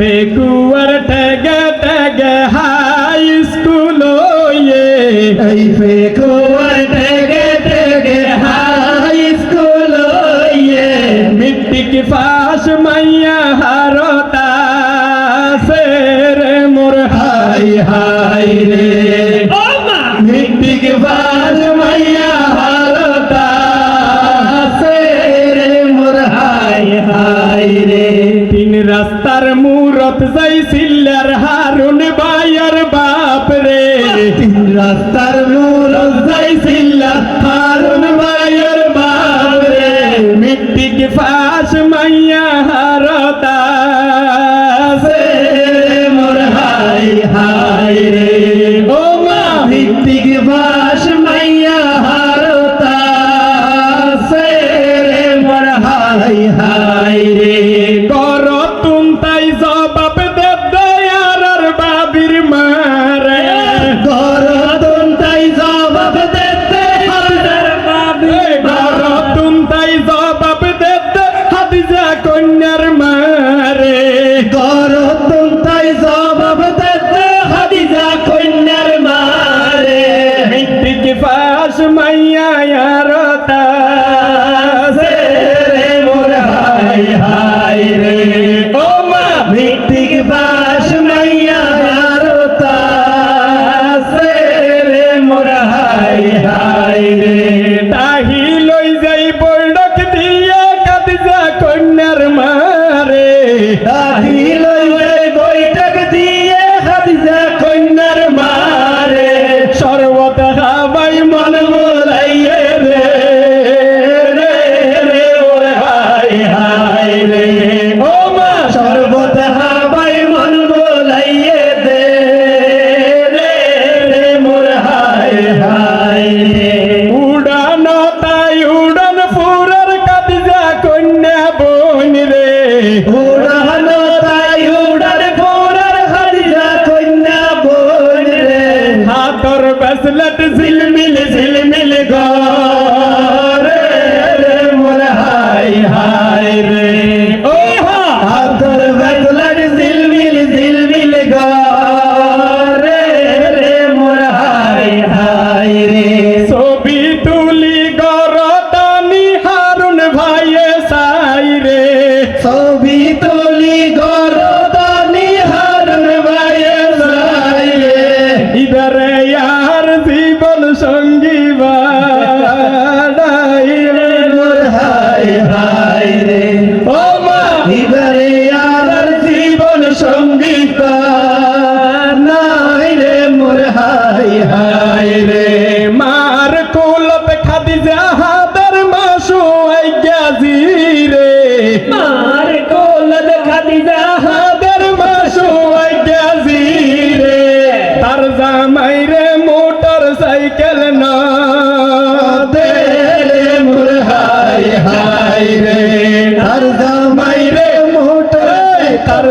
ফেকুয়ার ঠেগে ঠেগে high school ইয়ে। এই ফেকুয়ার ঠেগে ঠেগে high school ইয়ে। মিট্টিক পাশ মাইয়া হারতা সে রে মোর হাই। হাই মাইয়া আল্লাহর মুরত যাই সিল্লার হারুন বায়ার বাপ রে। তিন রাস্তার মুরত যাই সিল্লার হারুন বায়ার বাপ রে। মিট্টিক ফাঁস মাইয়া হারতা মোর হাই হাই রে। মাইয়া রতা। সঙ্গী বাড়াই রে হাই হাই রে। ও মা এবারে আর হাই হাই রে। মার কোলত খাদিজা হাদার মাসু আইগাজি রে। মার কোলদ খাদিজা হাদার মাসু আইগাজি রে। তার সাইকেল না দে রে মোর হাই হাই রে। তার জামাই রে মোটর তার